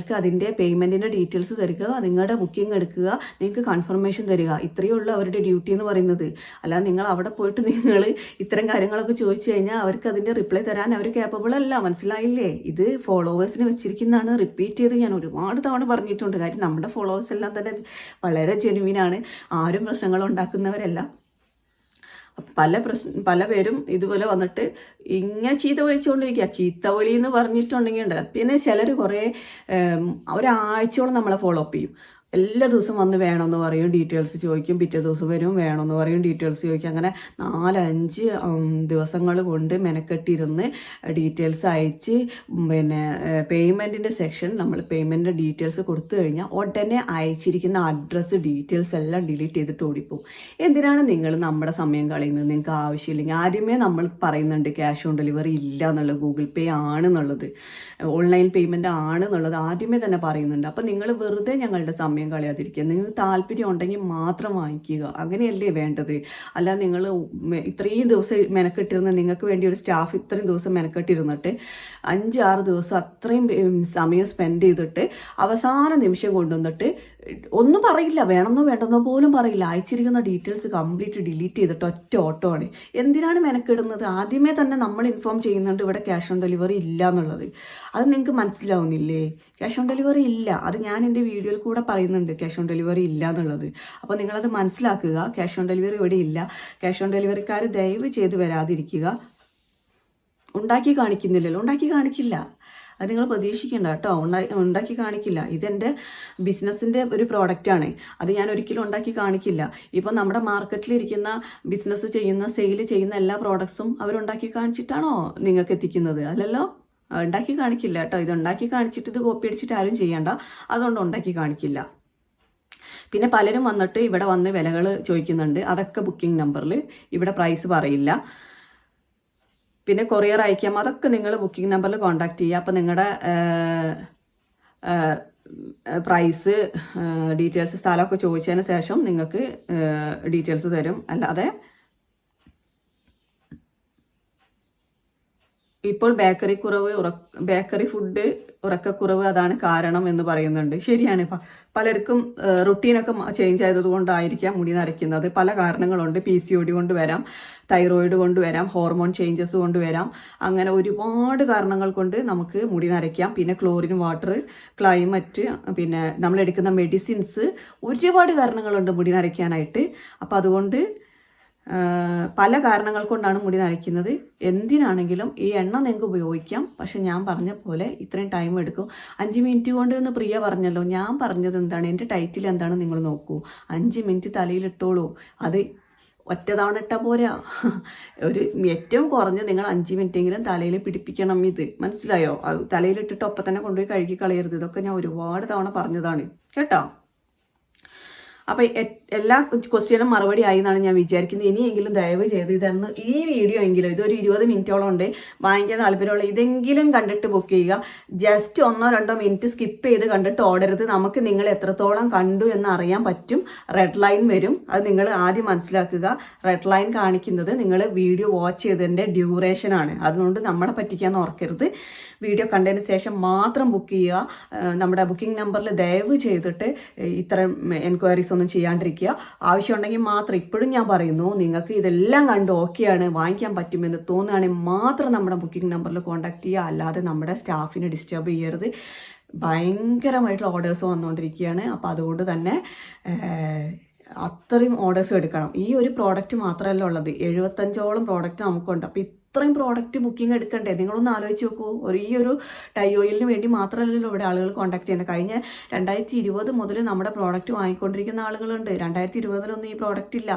നിങ്ങൾക്ക് അതിന്റെ പേയ്മെന്റിന്റെ ഡീറ്റെയിൽസ് തരിക നിങ്ങളുടെ ബുക്കിംഗ് എടുക്കുക നിങ്ങൾക്ക് കൺഫർമേഷൻ തരിക. ഇത്രയേ ഉള്ളൂ അവരുടെ ഡ്യൂട്ടി എന്ന് പറയുന്നത്. അല്ലാതെ നിങ്ങൾ അവിടെ പോയിട്ട് നിങ്ങൾ ഇത്തരം കാര്യങ്ങളൊക്കെ ചോദിച്ചു കഴിഞ്ഞാൽ അവർക്ക് അതിന്റെ റിപ്ലൈ തരാൻ അവർ കേപ്പബിൾ അല്ല. മനസ്സിലായില്ലേ? ഇത് ഫോളോവേഴ്സിന് വെച്ചിരിക്കുന്നതാണ്. റിപ്പീറ്റ് ചെയ്ത് ഞാൻ ഒരുപാട് തവണ പറഞ്ഞിട്ടുണ്ട്. കാര്യം നമ്മുടെ ഫോളോവേഴ്സ് എല്ലാം തന്നെ വളരെ ജെനുവിനാണ് ആരും പ്രശ്നങ്ങൾ ഉണ്ടാക്കുന്നവരല്ല. പല പ്രശ്ന പല പേരും ഇതുപോലെ വന്നിട്ട് ഇങ്ങനെ ചീത്ത വിളിച്ചുകൊണ്ടിരിക്കുക ചീത്ത വിളി എന്ന് പറഞ്ഞിട്ടുണ്ടെങ്കിൽ ഉണ്ട് പിന്നെ ചിലർ കുറേ ഒരാഴ്ചയോളം നമ്മളെ ഫോളോ അപ്പ് ചെയ്യും. എല്ലാ ദിവസവും വന്ന് വേണമെന്ന് പറയും ഡീറ്റെയിൽസ് ചോദിക്കും പിറ്റേ ദിവസം വരും വേണമെന്ന് പറയും ഡീറ്റെയിൽസ് ചോദിക്കും. അങ്ങനെ നാലഞ്ച് ദിവസങ്ങൾ കൊണ്ട് മെനക്കെട്ടിരുന്ന് ഡീറ്റെയിൽസ് അയച്ച് പിന്നെ പേയ്മെന്റിന്റെ സെക്ഷൻ നമ്മൾ പേയ്മെന്റിന്റെ ഡീറ്റെയിൽസ് കൊടുത്തു കഴിഞ്ഞാൽ ഉടനെ അയച്ചിരിക്കുന്ന അഡ്രസ്സ് ഡീറ്റെയിൽസ് എല്ലാം ഡിലീറ്റ് ചെയ്തിട്ട് ഓടിപ്പോവും. എന്തിനാണ് നിങ്ങൾ നമ്മുടെ സമയം കളയുന്നത്? നിങ്ങൾക്ക് ആവശ്യമില്ലെങ്കിൽ. ആദ്യമേ നമ്മൾ പറയുന്നുണ്ട് ക്യാഷ് ഓൺ ഡെലിവറി ഇല്ല എന്നുള്ളത് ഗൂഗിൾ പേ ആണെന്നുള്ളത് ഓൺലൈൻ പേയ്മെന്റ് ആണെന്നുള്ളത് ആദ്യമേ തന്നെ പറയുന്നുണ്ട്. അപ്പോൾ നിങ്ങൾ വെറുതെ ഞങ്ങളുടെ സമയം കളയാതിരിക്കുക. നിങ്ങൾക്ക് താല്പര്യം ഉണ്ടെങ്കിൽ മാത്രം വാങ്ങിക്കുക. അങ്ങനെയല്ലേ വേണ്ടത്? അല്ല നിങ്ങൾ ഇത്രയും ദിവസം മെനക്കെട്ടിരുന്ന നിങ്ങൾക്ക് വേണ്ടി ഒരു സ്റ്റാഫ് ഇത്രയും ദിവസം മെനക്കെട്ടിരുന്നിട്ട് അഞ്ചാറ് ദിവസം അത്രയും സമയം സ്പെൻഡ് ചെയ്തിട്ട് അവസാന നിമിഷം കൊണ്ടുവന്നിട്ട് ഒന്നും പറയില്ല വേണമെന്നോ വേണ്ടെന്നോ പോലും പറയില്ല. അയച്ചിരിക്കുന്ന ഡീറ്റെയിൽസ് കംപ്ലീറ്റ് ഡിലീറ്റ് ചെയ്തിട്ട് ഒറ്റ ഓട്ടോ ആണ്. എന്തിനാണ് മെനക്കെടുന്നത്? ആദ്യമേ തന്നെ നമ്മൾ ഇൻഫോം ചെയ്യുന്നുണ്ട് ഇവിടെ ക്യാഷ് ഓൺ ഡെലിവറി ഇല്ല എന്നുള്ളത്. അത് നിങ്ങൾക്ക് മനസ്സിലാവുന്നില്ലേ? ക്യാഷ് ഓൺ ഡെലിവറി ഇല്ല. അത് ഞാൻ എന്റെ വീഡിയോയിൽ കൂടെ പറയുന്നുണ്ട് ക്യാഷ് ഓൺ ഡെലിവറി ഇല്ല എന്നുള്ളത്. അപ്പോൾ നിങ്ങളത് മനസ്സിലാക്കുക. ക്യാഷ് ഓൺ ഡെലിവറി ഇവിടെ ഇല്ല. ക്യാഷ് ഓൺ ഡെലിവറിക്കാർ ദയവ് ചെയ്ത് വരാതിരിക്കുക. ഉണ്ടാക്കി കാണിക്കുന്നില്ലല്ലോ. ഉണ്ടാക്കി കാണിക്കില്ല. അത് നിങ്ങൾ പ്രതീക്ഷിക്കേണ്ട കേട്ടോ. ഉണ്ടാക്കി കാണിക്കില്ല. ഇതെന്റെ ബിസിനസ്സിന്റെ ഒരു പ്രോഡക്റ്റാണ് അത് ഞാൻ ഒരിക്കലും ഉണ്ടാക്കി കാണിക്കില്ല. ഇപ്പം നമ്മുടെ മാർക്കറ്റിലിരിക്കുന്ന ബിസിനസ് ചെയ്യുന്ന സെയിൽ ചെയ്യുന്ന എല്ലാ പ്രോഡക്ട്സും അവരുണ്ടാക്കി കാണിച്ചിട്ടാണോ നിങ്ങൾക്ക് എത്തിക്കുന്നത്? അല്ലല്ലോ? ഉണ്ടാക്കി കാണിക്കില്ല കേട്ടോ. ഇത് ഉണ്ടാക്കി കാണിച്ചിട്ട് ഇത് കോപ്പി അടിച്ചിട്ട് ആരും ചെയ്യണ്ട. അതുകൊണ്ട് ഉണ്ടാക്കി കാണിക്കില്ല. പിന്നെ പലരും വന്നിട്ട് ഇവിടെ വന്ന് വിലകൾ ചോദിക്കുന്നുണ്ട്. അതൊക്കെ ബുക്കിംഗ് നമ്പറിൽ ഇവിടെ പ്രൈസ് പറയില്ല. പിന്നെ കൊറിയർ അയക്കാം. അതൊക്കെ നിങ്ങൾ ബുക്കിംഗ് നമ്പറിൽ കോൺടാക്ട് ചെയ്യുക. അപ്പോൾ നിങ്ങളുടെ പ്രൈസ് ഡീറ്റെയിൽസ് സ്ഥലമൊക്കെ ചോദിച്ചതിന് ശേഷം നിങ്ങൾക്ക് ഡീറ്റെയിൽസ് തരും. അല്ലാതെ ഇപ്പോൾ ബേക്കറി കുറവ് ബേക്കറി ഫുഡ് ഉറക്കക്കുറവ് അതാണ് കാരണം എന്ന് പറയുന്നുണ്ട്. ശരിയാണ്. പലർക്കും റുട്ടീനൊക്കെ ചേഞ്ച് ആയതുകൊണ്ടായിരിക്കാം മുടി നരയ്ക്കുന്നത്. പല കാരണങ്ങളുണ്ട്. പി സി ഒ ഡി കൊണ്ട് വരാം തൈറോയിഡ് കൊണ്ട് വരാം ഹോർമോൺ ചേഞ്ചസ് കൊണ്ട് വരാം. അങ്ങനെ ഒരുപാട് കാരണങ്ങൾ കൊണ്ട് നമുക്ക് മുടി നരയ്ക്കാം. പിന്നെ ക്ലോറിൻ വാട്ടർ ക്ലൈമറ്റ് പിന്നെ നമ്മൾ എടുക്കുന്ന മെഡിസിൻസ് ഒരുപാട് കാരണങ്ങളുണ്ട് മുടി നരയ്ക്കാനായിട്ട്. അപ്പം അതുകൊണ്ട് പല കാരണങ്ങൾ കൊണ്ടാണ് മുടി നരയ്ക്കുന്നത്. എന്തിനാണെങ്കിലും ഈ എണ്ണ നിങ്ങൾക്ക് ഉപയോഗിക്കാം. പക്ഷെ ഞാൻ പറഞ്ഞ പോലെ ഇത്രയും ടൈം എടുക്കും. അഞ്ച് മിനിറ്റ് കൊണ്ട് എന്ന് പ്രിയ പറഞ്ഞല്ലോ. ഞാൻ പറഞ്ഞത് എന്താണ്? എന്റെ ടൈറ്റിൽ എന്താണ് നിങ്ങൾ നോക്കൂ. അഞ്ച് മിനിറ്റ് തലയിലിട്ടോളൂ അത് ഒറ്റ തവണ ഇട്ടാൽ പോരാ. ഒരു ഏറ്റവും കുറഞ്ഞ് നിങ്ങൾ അഞ്ച് മിനിറ്റ് എങ്കിലും തലയിൽ പിടിപ്പിക്കണം ഇത്. മനസ്സിലായോ? അത് തലയിലിട്ടിട്ട് ഒപ്പം തന്നെ കൊണ്ടുപോയി കഴുകി കളയരുത്. ഇതൊക്കെ ഞാൻ ഒരുപാട് തവണ പറഞ്ഞതാണ്. കേട്ടോ? അപ്പോൾ എല്ലാ ക്വസ്റ്റ്യനും മറുപടി ആയി എന്നാണ് ഞാൻ വിചാരിക്കുന്നത്. ഇനിയെങ്കിലും ദയവ് ചെയ്ത് ഇതെന്ന് ഈ വീഡിയോ എങ്കിലും ഇതൊരു ഇരുപത് മിനിറ്റോളം ഉണ്ട് വാങ്ങിക്കാൻ താല്പര്യമുള്ള ഇതെങ്കിലും കണ്ടിട്ട് ബുക്ക് ചെയ്യുക. ജസ്റ്റ് ഒന്നോ രണ്ടോ മിനിറ്റ് സ്കിപ്പ് ചെയ്ത് കണ്ടിട്ട് ഓർഡർ ഓടരുത് നമുക്ക് നിങ്ങൾ എത്രത്തോളം കണ്ടു എന്ന് അറിയാൻ പറ്റും. റെഡ് ലൈൻ വരും. അത് നിങ്ങൾ ആദ്യം മനസ്സിലാക്കുക. റെഡ് ലൈൻ കാണിക്കുന്നത് നിങ്ങൾ വീഡിയോ വാച്ച് ചെയ്തതിന്റെ ഡ്യൂറേഷൻ ആണ്. അതുകൊണ്ട് നമ്മളെ പറ്റിക്കാൻ ഓർക്കരുത്. വീഡിയോ കണ്ടതിന് ശേഷം മാത്രം ബുക്ക് ചെയ്യുക. നമ്മുടെ ബുക്കിംഗ് നമ്പറിൽ ദയവ് ചെയ്തിട്ട് ഇത്തരം എൻക്വയറീസ് ഒന്നും ചെയ്യാണ്ടിരിക്കുക. ആവശ്യമുണ്ടെങ്കിൽ മാത്രം ഇപ്പോഴും ഞാൻ പറയുന്നു നിങ്ങൾക്ക് ഇതെല്ലാം കണ്ട് ഓക്കെയാണ് വാങ്ങിക്കാൻ പറ്റുമെന്ന് തോന്നുകയാണെങ്കിൽ മാത്രം നമ്മുടെ ബുക്കിംഗ് നമ്പറിൽ കോൺടാക്ട് ചെയ്യുക. അല്ലാതെ നമ്മുടെ സ്റ്റാഫിനെ ഡിസ്റ്റർബ് ചെയ്യരുത്. ഭയങ്കരമായിട്ടുള്ള ഓർഡേഴ്സ് വന്നുകൊണ്ടിരിക്കുകയാണ്. അപ്പോൾ അതുകൊണ്ട് തന്നെ അത്രയും ഓർഡേഴ്സ് എടുക്കണം. ഈ ഒരു പ്രോഡക്റ്റ് മാത്രമല്ല ഉള്ളത്. എഴുപത്തഞ്ചോളം പ്രോഡക്റ്റ് നമുക്കുണ്ട്. അപ്പോൾ ഇത്രയും പ്രോഡക്റ്റ് ബുക്കിംഗ് എടുക്കണ്ടേ? നിങ്ങളൊന്ന് ആലോചിച്ച് നോക്കൂ. ഒരു ഈ ഒരു ടൈ ഓയിലിന് വേണ്ടി മാത്രമല്ലല്ലോ ഇവിടെ ആളുകൾ കോൺടാക്ട് ചെയ്യുന്നത്. കഴിഞ്ഞ രണ്ടായിരത്തി ഇരുപത് മുതൽ നമ്മുടെ പ്രോഡക്റ്റ് വാങ്ങിക്കൊണ്ടിരിക്കുന്ന ആളുകളുണ്ട്. രണ്ടായിരത്തി ഇരുപതിലൊന്നും ഈ പ്രോഡക്റ്റ് ഇല്ല.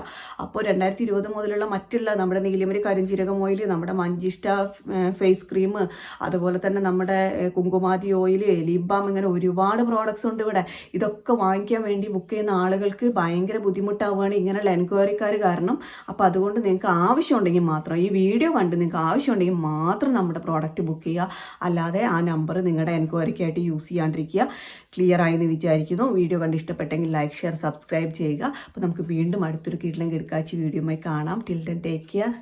അപ്പോൾ രണ്ടായിരത്തി ഇരുപത് മുതലുള്ള മറ്റുള്ള നമ്മുടെ നീലിമരി കരിഞ്ചീരകം ഓയിൽ നമ്മുടെ മഞ്ചിഷ്ട ഫേസ് ക്രീം അതുപോലെ തന്നെ നമ്മുടെ കുങ്കുമാതി ഓയിൽ ലിബാം ഇങ്ങനെ ഒരുപാട് പ്രോഡക്റ്റ്സ് ഉണ്ട് ഇവിടെ. ഇതൊക്കെ വാങ്ങിക്കാൻ വേണ്ടി ബുക്ക് ചെയ്യുന്ന ആളുകൾക്ക് ഭയങ്കര ബുദ്ധിമുട്ടാവുകയാണ് ഇങ്ങനെയുള്ള എൻക്വയറിക്കാർ കാരണം. അപ്പോൾ അതുകൊണ്ട് നിങ്ങൾക്ക് ആവശ്യമുണ്ടെങ്കിൽ മാത്രം ഈ വീഡിയോ കണ്ട് നിങ്ങൾക്ക് ആവശ്യമുണ്ടെങ്കിൽ മാത്രം നമ്മുടെ പ്രോഡക്റ്റ് ബുക്ക് ചെയ്യുക. അല്ലാതെ ആ നമ്പർ നിങ്ങളുടെ എൻക്വയറിക്കായിട്ട് യൂസ് ചെയ്യാണ്ടിരിക്കുക. ക്ലിയർ ആയി എന്ന് വിചാരിക്കുന്നു. വീഡിയോ കണ്ട് ഇഷ്ടപ്പെട്ടെങ്കിൽ ലൈക്ക് ഷെയർ സബ്സ്ക്രൈബ് ചെയ്യുക. അപ്പോൾ നമുക്ക് വീണ്ടും അടുത്തൊരു കീഴിലും കിടക്കാച്ചി വീഡിയോയുമായി കാണാം. Till then take care